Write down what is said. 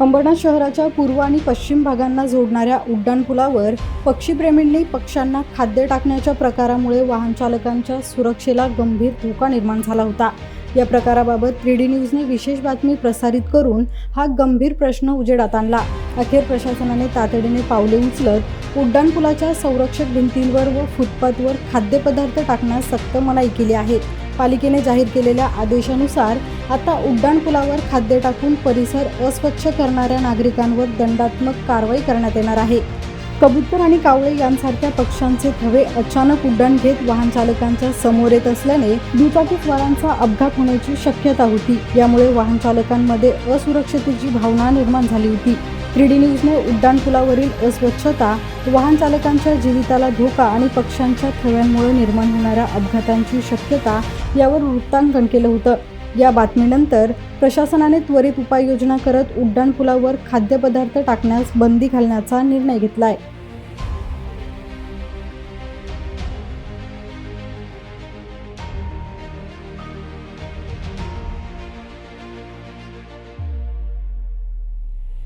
अंबरनाथ शहराच्या पूर्व आणि पश्चिम भागांना जोडणाऱ्या उड्डाणपुलावर पक्षीप्रेमींनी पक्ष्यांना खाद्य टाकण्याच्या प्रकारामुळे वाहनचालकांच्या सुरक्षेला गंभीर धोका निर्माण झाला होता. या प्रकाराबाबत थ्री डी न्यूजने विशेष बातमी प्रसारित करून हा गंभीर प्रश्न उजेडात आणला. अखेर प्रशासनाने तातडीने पावले उचलत उड्डाणपुलाच्या संरक्षक भिंतींवर व फुटपाथवर खाद्यपदार्थ टाकण्यास सक्त मनाई केली आहे. पालिकेने जाहीर केलेल्या आदेशानुसार आता उड्डाणपुलावर खाद्य टाकून परिसर अस्वच्छ करणाऱ्या नागरिकांवर दंडात्मक कारवाई करण्यात येणार आहे. कबूतर आणि कावळे यांसारख्या पक्ष्यांचे थवे अचानक उड्डाण घेत वाहन चालकांच्या समोर येत असल्याने दुचाकीस्वारांचा अपघात होण्याची शक्यता होती. यामुळे वाहन चालकांमध्ये असुरक्षतेची भावना निर्माण झाली होती. थ्री डी न्यूजने उड्डाणपुलावरील अस्वच्छता वाहन चालकांच्या जीविताला धोका आणि पक्ष्यांच्या थव्यांमुळे निर्माण होणाऱ्या अपघातांची शक्यता यावर वृत्तांकन केलं होतं. या बातमीनंतर प्रशासनाने त्वरित उपाययोजना करत उड्डाणपुलावर खाद्यपदार्थ टाकण्यास बंदी घालण्याचा निर्णय घेतला आहे